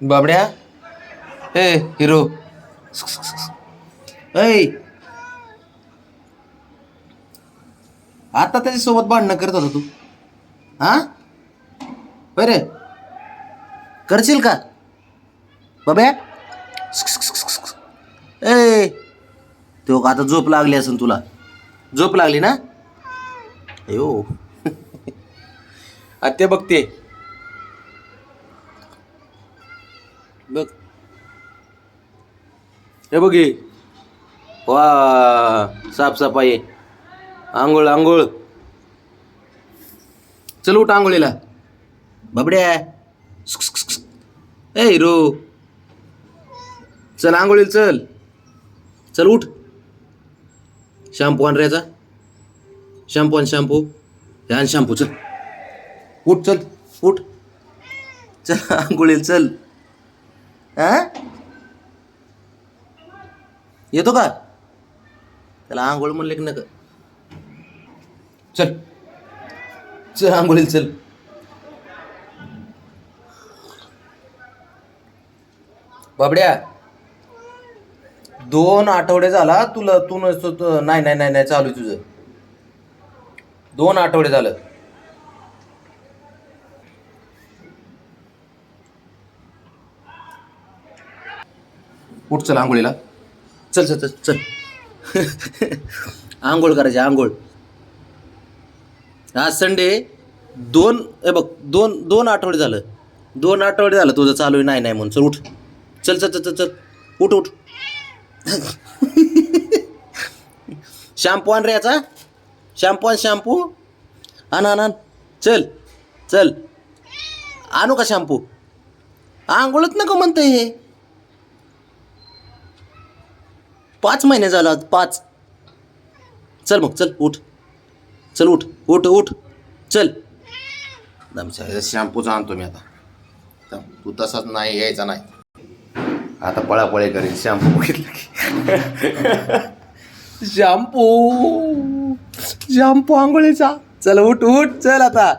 बाबड्या? ए हिरो. ऐ. आता त्याच्यासोबत भांडणं करत होता तू. हा? बरे करशील का? बाब्या ए तो का आता झोप लागली असेल तुला. झोप लागली ना? अयो. आ, ते बघते बघ. हे बघ वा साफसफाई आंघोळ आंघोळ. चल उठ आंघोळीला. बबड्या. ए हिरो. चल आंघोळीला चल. चल उठ. शॅम्पू आण शॅम्पू आणि शॅम्पू. आणि शॅम्पू चल. उठ चल. उठ. चल आंघोळीला चल. येतो का त्याला आंघोळ म्हणले की नका चल चल आंघोळीला चल बाबड्या दोन आठवडे झाला तुला तू नसतो नाही नाही नाही नाही चालू आहे तुझं दोन आठवडे झालं उठ चल आंघोळीला. चल चल चल चल. आंघोळ करायची आंघोळ. आज संडे दोन हे बघ दोन दोन आठवडे झालं. दोन आठवडे झालं तुझं चालू आहे नाही नाही म्हणून. चल उठ. चल चल चल चल चल. उठ उठ. शॅम्पू आण रे याचा. शॅम्पू आण शॅम्पू. आण आण आण. चल चल. आणू का शॅम्पू? आंघोळच नको म्हणतं हे. पाच महिने झालं आज पाच. चल मग चल उठ. चल उठ उठ उठ. चल. शॅम्पूचा आणतो मी आता. तू तसाच नाही यायचा नाही. आता पळापळी करेल शॅम्पू बघितलं की. शॅम्पू. शॅम्पू आंघोळीचा. चल उठ उठ चल आता.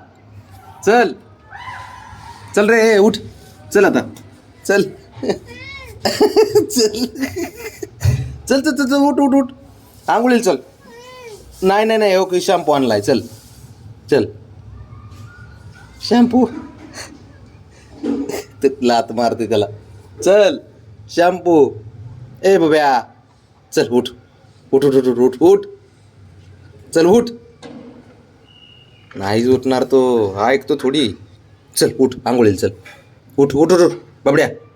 चल. चल रे उठ. चल आता. चल. चल. चल चल चल चल, उठ उठ उठ. आंघोळीला चल. नाही नाही नाही ओके शॅम्पू आणलाय चल. चल. शॅम्पू. ते लात मारते त्याला. चल शॅम्पू. ए बब्या. चल उठ. उठ उठ उठ उठ उठ. उठ चल उठ. नाहीच उठणार तो. ऐकतो थोडी. चल उठ आंघोळील चल. उठ उठ उठ उठ. बाबड्या.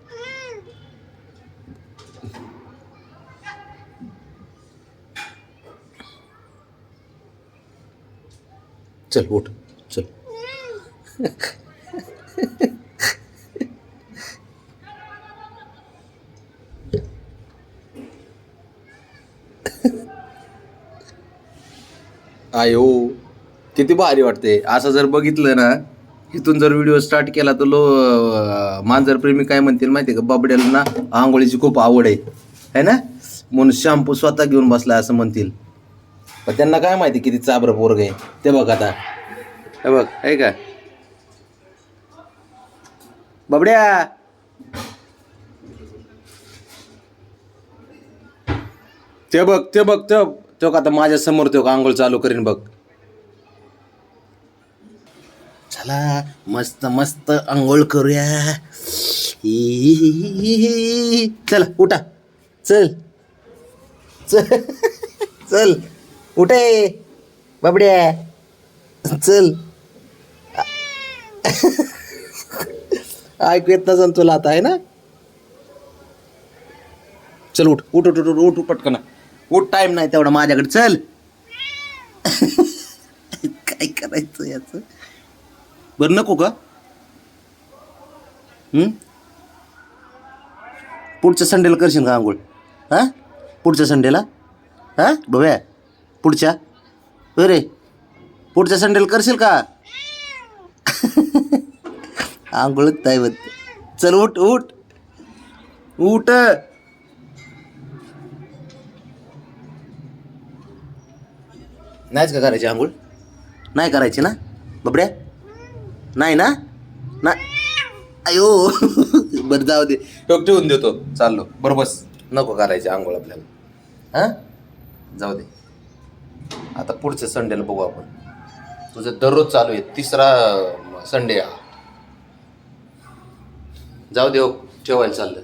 चल उठ. चल. आयो हो. किती भारी वाटते. असं जर बघितलं ना इथून जर व्हिडिओ स्टार्ट केला तर लो मांजर प्रेमी काय म्हणतील माहिती का? बाबड्याला ना आंघोळीची खूप आवड आहे. है ना? म्हणून शॅम्पू स्वतः घेऊन बसला असं म्हणतील. पण त्यांना काय माहिती किती चाबर पोरग आहे? ते बघ आता. हे बघ आहे का बाबड्या! ते बघ ते बघ ते तो का आता माझ्यासमोर तो का आंघोळ चालू करीन बघ. चला मस्त मस्त आंघोळ करूया. चला उठा. चल. चल. चल. कुठे बाबड्या. चल. ऐकू येत नसन तुला आता आहे ना? चल उठ उठ उठ उठ उठ उठ पटकन. उठ टाईम नाही तेवढा माझ्याकडे. चल. काय करायचं याचं? बरं नको का? पुढच्या संडेला करशील का आंघोळ? हां? पुढच्या संडेला? हां? बघ्या पुढच्या? अरे पुढच्या संडेला करशील का? आंघोळत नाही म्हणते. चल उठ उठ. उठ. नाहीच का करायची आंघोळ? नाही करायची ना? बबड्या? नाही ना? ना अयो. बरं जाऊ दे. टोक ठेवून देतो. चाललो. बरोबर नको करायचे आंघोळ आपल्याला. हां? जाऊ दे. आता पुढच्या संडेला बघू आपण. तुझं दररोज चालू आहे तिसरा संडे हा. जाऊ देव जेवायला हो, चाललं.